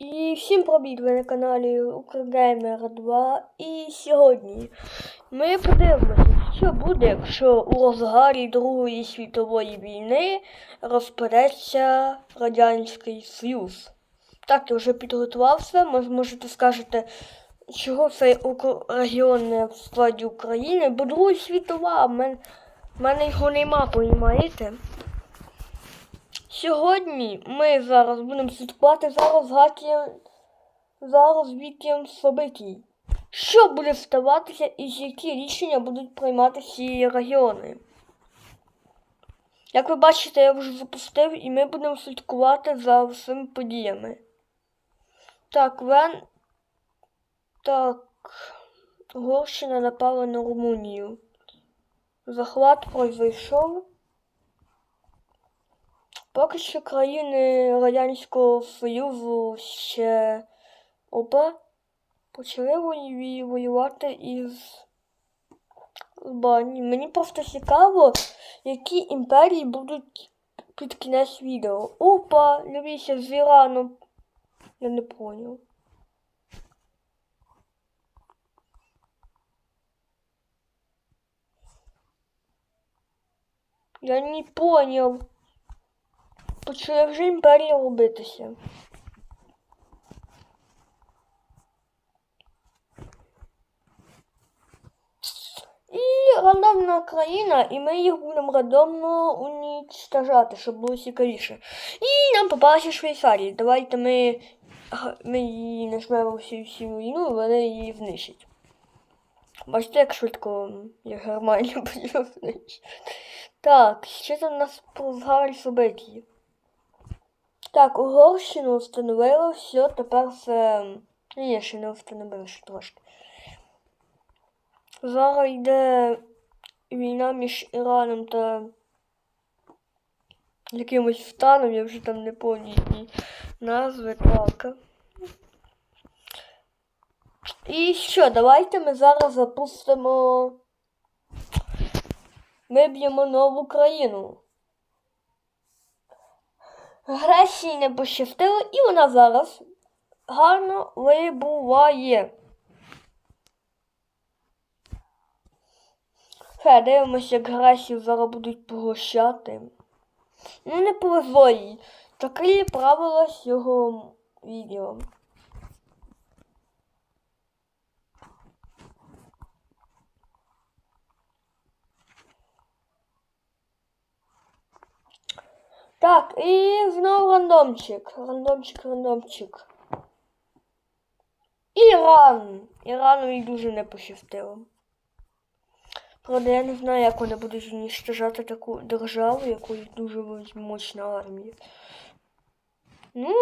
І всім привіт! Ви на каналі Укргеймер 2. І сьогодні ми подивимося, що буде, якщо у розгарі Другої світової війни розпадеться Радянський Союз. Так, я вже підготувався, ви можете скажете, чого цей регіон не в складі України, бо Друга світова, в мене, в мене його нема, понімаєте? Сьогодні ми зараз будемо слідкувати за розвиттям событий. Що буде ставатися і які рішення будуть приймати ці регіони? Як ви бачите, я вже запустив і ми будемо слідкувати за всіми подіями. Так, Вен. Так. Угорщина напала на Румунію. Захват пройшов. Поки що країни Радянського Союзу ще опа почали воювати із Албанією. Мені просто цікаво, які імперії будуть під кінець відео. Опа, дивіться, з Іраном. Я не поняв. Я не поняв. Почали вже імперія робитися. І рандомна країна, і ми їх будемо рандомно унічтожати, щоб було цікавіше. І нам попалася Швейцарія. Давайте ми, ми її нажмемо всю всю війну, і вони її знищать. Бачите, як швидко я Германію буду знищити. Так, що там у нас по згарі собиті? Так, Угорщину встановили, все, тепер це. Ні, ще не встановили ще трошки. Зараз йде війна між Іраном та якимось станом, я вже там не пам'ятаю назви, так. І що, давайте ми зараз запустимо. Ми б'ємо нову країну. Греції не пощастило, і вона зараз гарно вибуває. Все, дивимося, як Гресію зараз будуть погощати. Ну, не повезло їй. Такі правила цього відео. Так, і знову рандомчик. Рандомчик, рандомчик. Іран. Іранові дуже не пощастило. Правда, я не знаю, як вони будуть уничтожати таку державу, якої дуже мощна армія. Ну,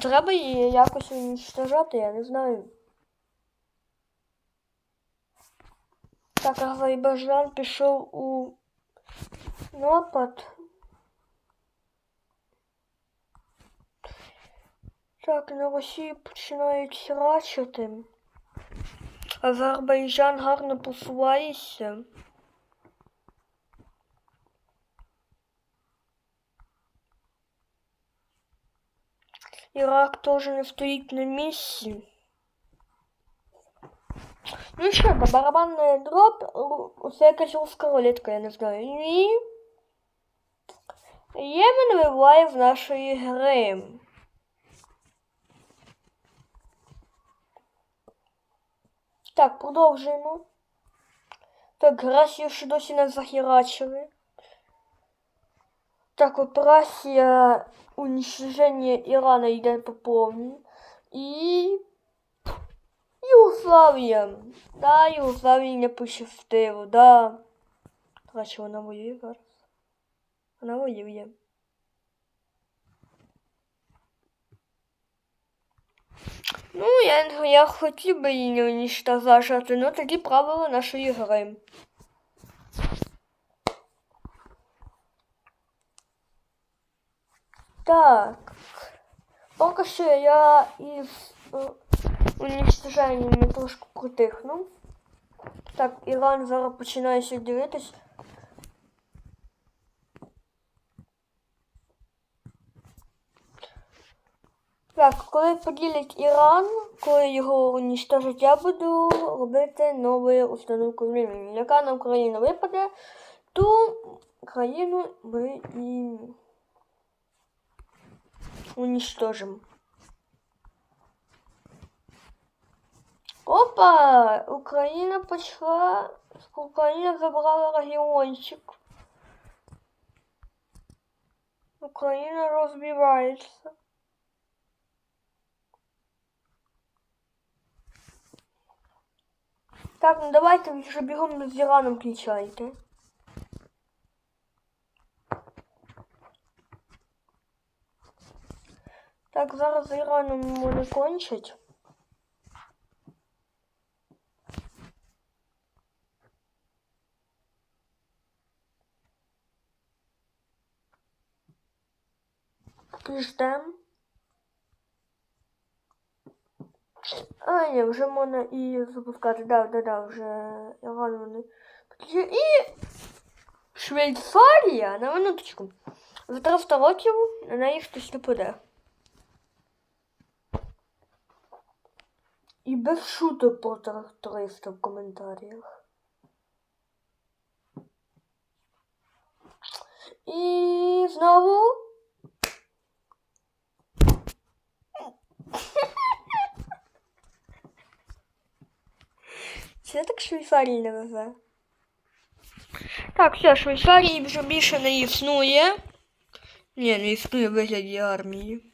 треба її якось уничтожати, я не знаю. Так, Азербайджан пішов у напад. Так, на Росію починають срачити. Азербайджан гарно посувається. Ірак теж не стоїть на місці. Ну що, барабанний дроп, це якась руска рулетка, я не знаю. І Ємен вибуває з нашої гри. Так, продовжуємо. Так, Росію ще досі не захерачили. Так, операція уничтоження Ірана йде по повній. І. Югославія. Да, Югославії не пощастило, да. Короче, вона воює зараз. Вона воює. Ну, я, я хотів би її не уничтожати, але такі правила нашої гри. Так. Поки що я із е, уничтоженнями трошки протихну. Так, Іран зараз починає ще дивитись. Так, коли поділять Іран, коли його унічтожать, я буду робити нову установку времени. Яка нам країна випаде, ту країну ми і уничтожимо. Опа! Україна пішла. Україна забрала регіончик. Україна розбивається. Так, ну давайте вже бігом з Іраном включайте. Так, зараз з Іраном вони кончать. Ждем. А, ні, вже можна і запускати. Да, да, да, вже Іран вони. І Швейцарія, на минуточку. За 300 років на неї хтось нападе. І без шуток про тракториста в коментарях. І знову. Це так Швейцарії везе. Так, все, Швейцарії вже більше не існує. Ні, не існує в вигляді армії.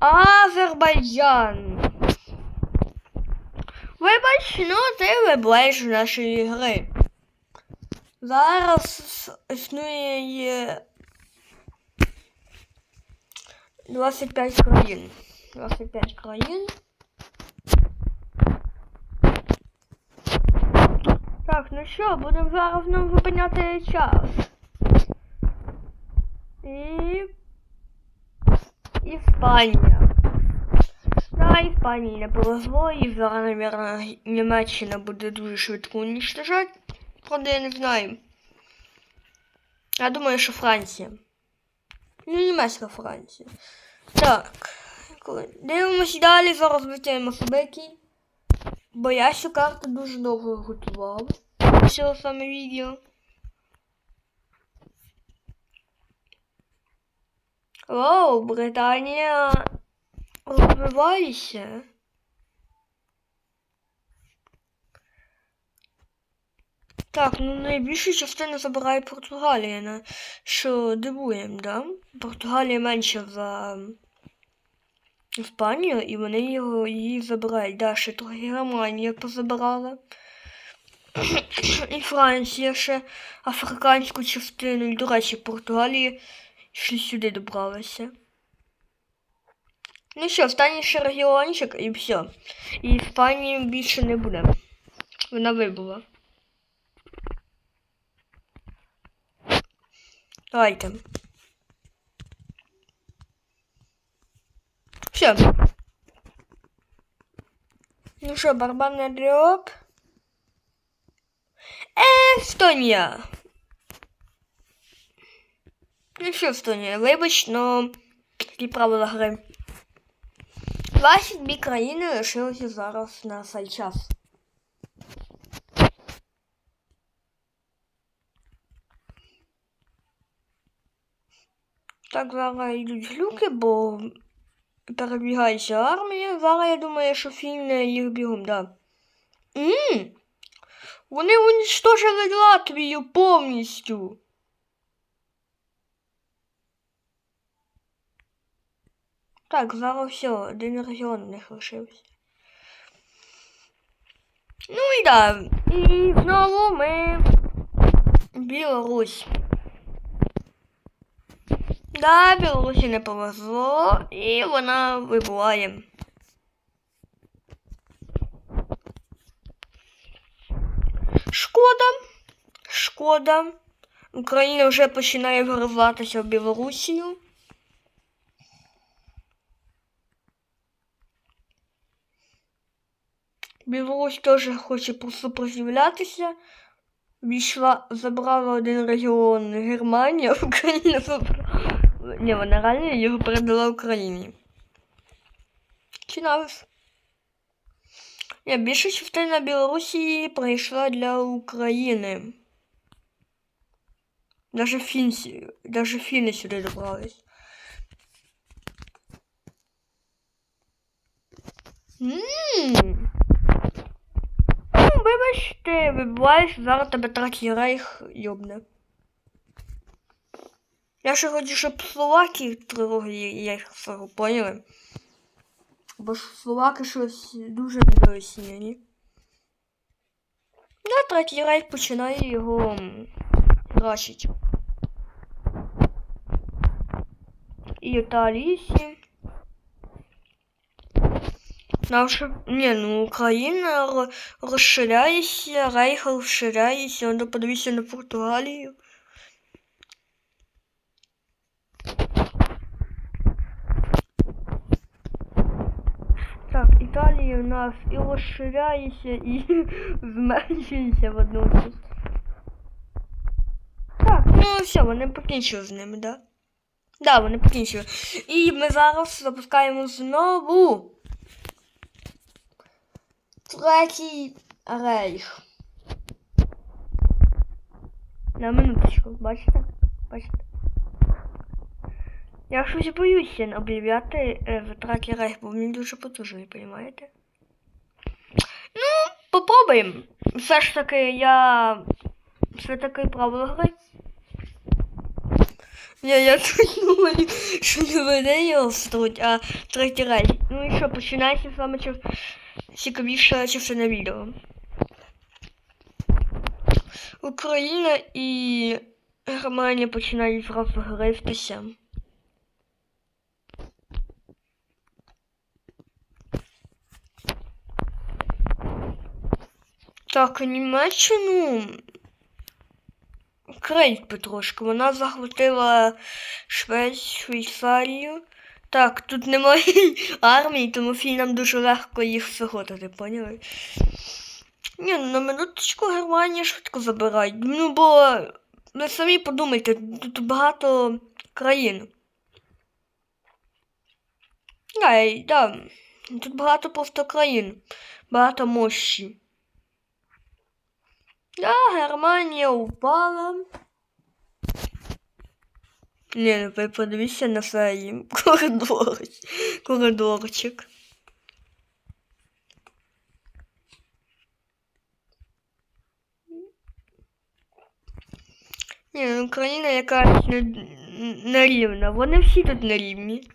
Азербайджан. Вибач, ну ти виближ нашої гри. Зараз існує 25 країн. 25 країн. Так, ну що, будемо зараз нам зупиняти час. І... Іспанія. Да, Іспанії не повезло, і зараз, мабуть, Німеччина буде дуже швидко уничтожати. Правда, я не знаю. Я думаю, що Франція. Ну, німецька Франція. Так. Дивимось далі, зараз витягнемо собаки. Бо я цю карту дуже довго готував. Цього саме відео. Оу, Британія розвивається. Так, ну найбільшу частину забирає Португалія, на що дивуємо, да? Португалія менша за Іспанію, і вони його її забирають. Да, ще трохи Германія позабирала. І Франція ще африканську частину. До речі, Португалія йшли сюди добралася. Ну що, останній ще регіончик і все. І Іспанії більше не буде. Вона вибула. Давайте. Все. Ну що, барабанний дроб. Естонія. Ну що, Естонія, вибач, но такі правила гри. 22 країни лишилися зараз на цей час. Так, зараз йдуть глюки, бо перебігається армія. Зараз я думаю, що фільм їх бігом, да. Ммм, вони уничтожили Латвію повністю. Так, зараз все, один регіон у них лишився. Ну і да. І знову ми Білорусь. Да, Білорусі не повезло, і вона вибуває. Шкода, шкода. Україна вже починає вгризатися в Білорусію. Білорусь теж хоче сопротивлятися. Війшла, забрала один регіон Германія, Україна забрала Ні, вона реально його передала Україні. Чи більша частина Білорусі прийшла для України. Даже фінці, даже фіни сюди добрались. Ммм. Ну, вибачте, вибуваєш, зараз тебе третій рейх йобне. Я ще хочу, щоб Словаки я сору, поняли? Бо ж Словаки щось дуже недооцінені. На третій рейх починає його рашить. І Італійці. Наша, ні, ну Україна ро- розширяється, Рейх розширяється, ну подивіться на Португалію. Так, Італія у нас і розширяється, і зменшується водночас. Так, ну все, вони покінчили з ними, да? Да, вони покінчили. І ми зараз запускаємо знову. Третій рейх. На минуточку, бачите? Бачите? Я щось боюся об'являти е, в третій рейх, бо він дуже потужний, розумієте? Ну, попробуємо. Все ж таки я. Все таки правило гри. Ні, я тут думаю, що не мене його встуть, а третій рейх. Ну і що, починається з вами чи цікавіша частина відео. Україна і Германія починають зразу гристися. Так, Німеччину крейт потрошки. Вона захватила Швецію, Швейцарію. Так, тут немає армії, тому фій нам дуже легко їх заходити, поняли? Ні, ну на минуточку Германія швидко забирають. Ну, бо ви самі подумайте, тут багато країн. Да, да. Тут багато просто країн, багато мощі. Да, Германія упала. Ні, ну ви подивіться на свій коридор. коридорчик. Ні, ну Україна якась не, нерівна. Вони всі тут нерівні.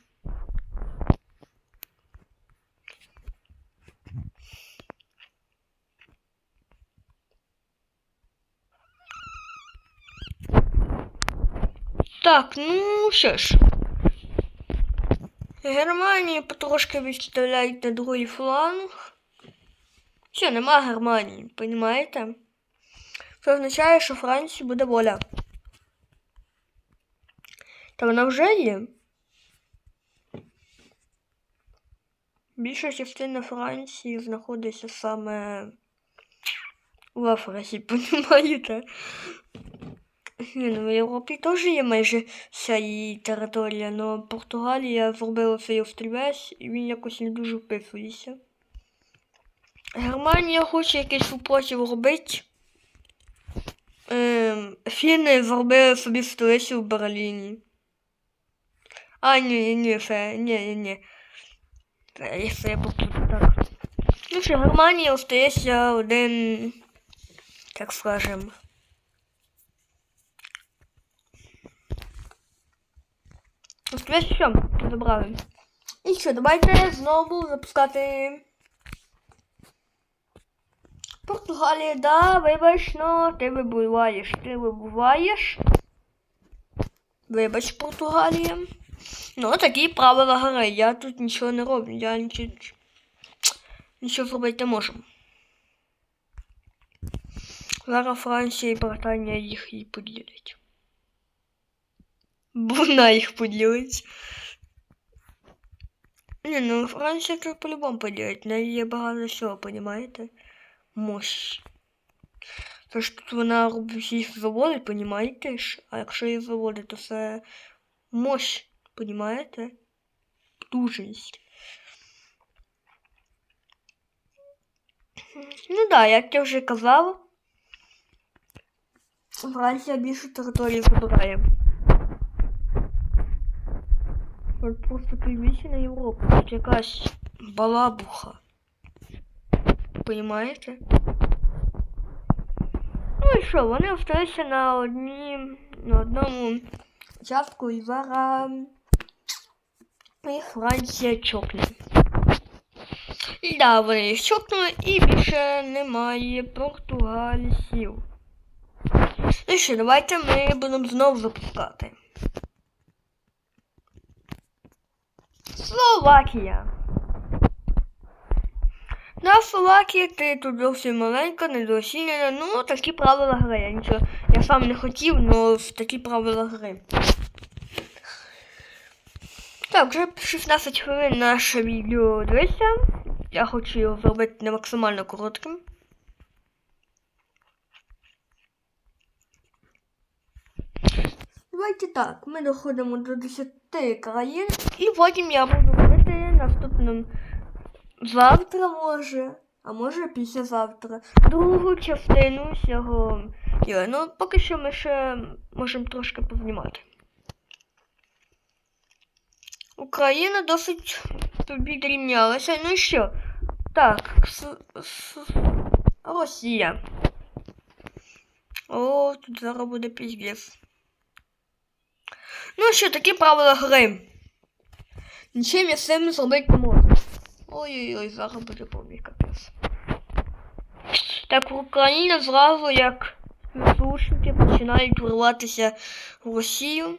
Так, ну що ж. Германія потрошки відставляють на другий фланг. Все, нема Германії, понімаєте? Це означає, що Франції буде воля. Та вона вже є. Більша частина Франції знаходиться саме в Африці, понімаєте? Ну в Європі теж є майже вся її територія, але Португалія зробила цей острівець і він якось не дуже вписується. Германія хоче якийсь супротив робити. Ем, Фіни зробили собі столицю в Берліні. А, ні, ні, це, ні, ні, ні. Це, я- попутав, так. Ну що, Германія остається один, так скажем, Ось що, забрали. І що, давайте знову запускати. Португалія, да, вибач, но ти вибуваєш, ти вибуваєш. Вибач, Португалія. Ну, такі правила гри. Я тут нічого не роблю. Я нічого, нічого зробити не можу. Зараз Франція і Британія їх і поділять. Вона їх поділить. Не, ну Франція це по-любому поділить. В неї є багато всього, понімаєте? Мощь. Тож тут вона робить всі заводи, понімаєте? А якщо її заводи, то це мощь, понімаєте? Потужність. Ну да, як я вже казав, Франція більше території забирає. Просто подивіться на. Тут якась балабуха. Понімаєте? Ну і що, вони осталися на одні, на одному участку і зараз їх Франція чокне. І да, вони їх чокнули і більше немає португальців. Ну що, давайте ми будемо знову запускати. Словакія. На Словакія ти тут зовсім маленька, недоосінена. Ну, такі правила гри. Я нічого. Я сам не хотів, але такі правила гри. Так, вже 16 хвилин наше відео дивиться. Я хочу його зробити не максимально коротким. Давайте так, ми доходимо до 10 країн, і потім я буду робити наступним завтра може, а може післязавтра. Другу частину цього. Ну, поки що ми ще можемо трошки познімати. Україна досить підрівнялася. Ну і що? Так, с, с, Росія. О, тут зараз буде піздець. Ну що, такі правила гри. Нічим я з цим зробити не можу. Ой-ой-ой, зараз буде повний капець. Так, Україна зразу як слушники починають вриватися в Росію.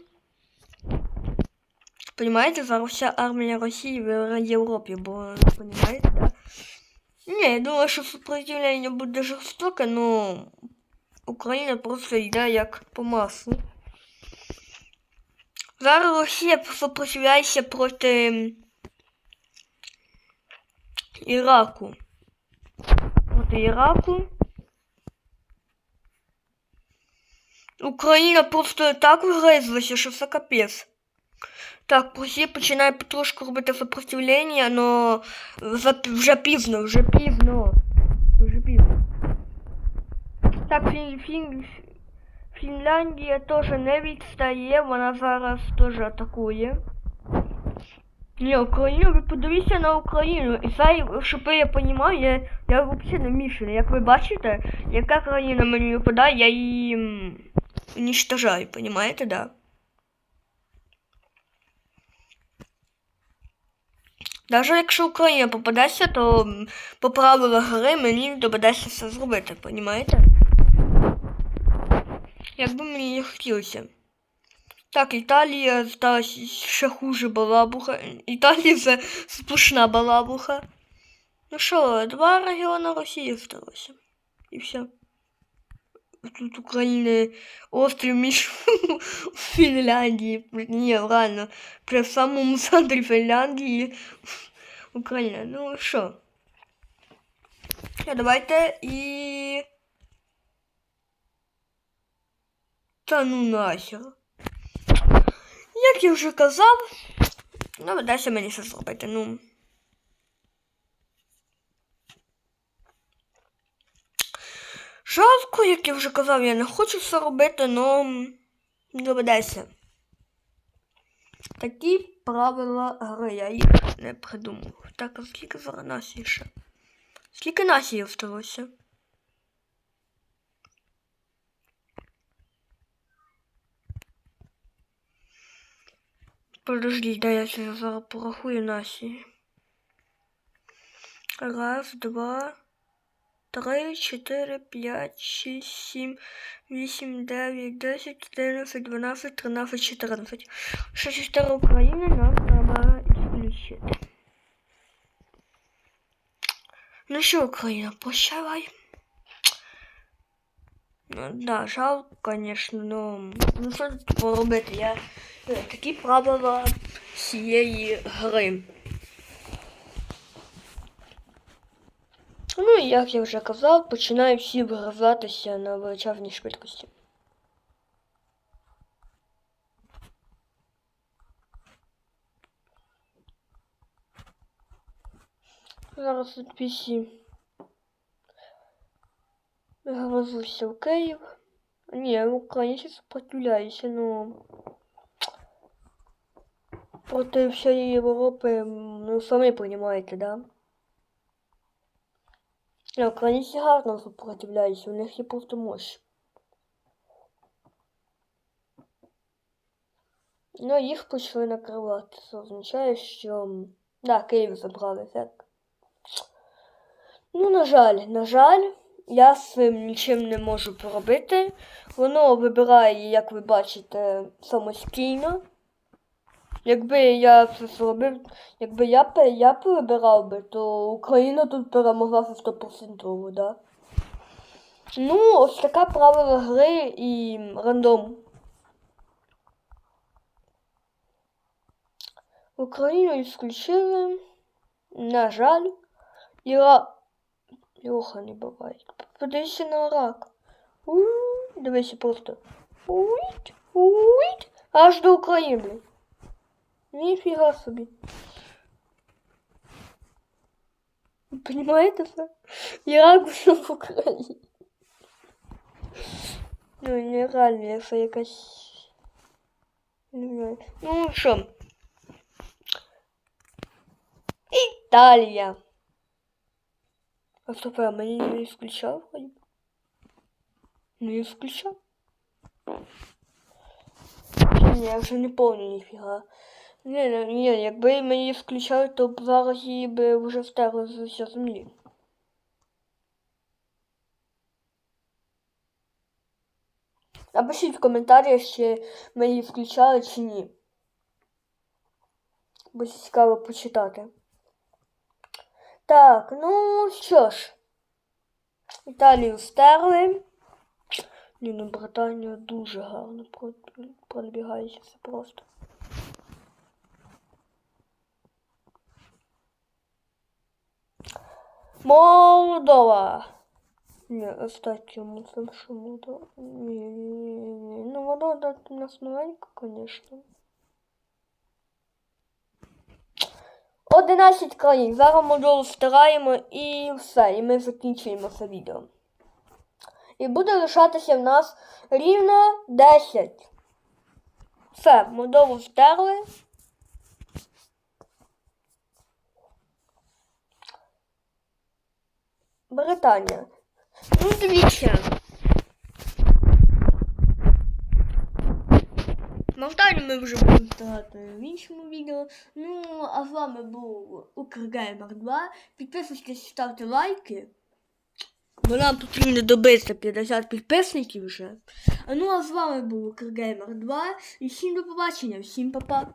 Понимаєте, зараз вся армія Росії в Європі, бо понимаєте, да? Ні, я думаю, що сопротивлення буде жорстоке, но Україна просто йде як по маслу. Зараз Росія сопротивляється проти Іраку. Проти Іраку. Україна просто так вгризлася, що це капець. Так, Росія починає потрошку робити сопротивлення, но вже пізно, вже пізно. Вже пізно. Так, фін, фін, Фінляндія теж не відстає, вона зараз теж атакує. Ні, Україну, ви подивіться на Україну. І це, щоб я розумію, я, взагалі не мішаний. Як ви бачите, яка країна мені випадає, я її уничтожаю, розумієте, да? Навіть якщо Україна попадеться, то по правилах гри мені доведеться все зробити, розумієте? Як би мені не хотілося. Так, Італія сталася ще хуже балабуха. Італія це сплошна балабуха. Ну що, два регіони Росії сталося. І все. Тут України острів між Фінляндії. Ні, реально. При самому центрі Фінляндії Україна. Ну що? Давайте і... Та ну нахер. Як я вже казав, ну, дайте мені щось зробити, ну. Жалко, як я вже казав, я не хочу все робити, но доведеться. Такі правила гри, я їх не придумав. Так, а скільки зараз націй ще? Скільки націй осталося? Подожди, да я зараз порахую наші. Раз, два, три, чотири, п'ять, шість, сім, вісім, дев'ять, десять, одинадцять, дванадцять, тринадцять, чотирнадцять. Ще чотири України нам треба ісключити. Ну що, Україна, прощавай. Ну, да, жалко, конечно, но ну що тут поробити? Я э, такі правила цієї гри. Ну і як я вже казав, починаю всі виграватися на величезній швидкості. Зараз PC. Грузуся в Київ. Ні, в Україні сопротивляюся, ну. Проти всієї Європи, ну, самі розумієте, да? Ні, українці гарно сопротивляються, у них є просто мощь. Ну, їх почали накривати. Це означає, що. Да, Київ забрали, так. Ну, на жаль, на жаль, я з цим нічим не можу поробити. Воно вибирає, як ви бачите, самостійно. Якби я це зробив, якби я, я перебирав би, то Україна тут перемогла за 100%, да? Ну, ось така правила гри і рандом. Україну ісключили. На жаль. Іра... Йоха не буває. Подивися на рак. Уй, Дивися просто. Уйт, уйт. Аж до України. Ніфіга собі. Ви Понимаєте це? Ірак вже в Україні. Ну, нереально, це якась. Не знаю. Ну що? Італія. А стоп, а мені не бы? Не исключав? Ні, я вже не помню ніфіга. Ні, ні, ні, якби мені включали, то б зараз її би вже стерли з землі. Напишіть в коментарях, чи ми її включали, чи ні. Бо цікаво почитати. Так, ну що ж. Італію стерли. Ні, ну Британія дуже гарно про- пробігається це просто. Молдова. Ні, остатньому там що Молдова. Ні, ні, ні, ні. Ну, Молдова у нас маленька, звісно. 11 країн. Зараз Молдову стираємо і все. І ми закінчуємо це відео. І буде лишатися в нас рівно 10. Все, Молдову стерли. Британія. Ну, дивіться. Молдавію ми вже будемо старати в іншому відео. Ну, а з вами був Укргеймер 2. Підписуйтесь, ставте лайки. Бо нам потрібно добитися 50 підписників вже. Ну а з вами був Укргеймер 2. І всім до побачення, всім па-па.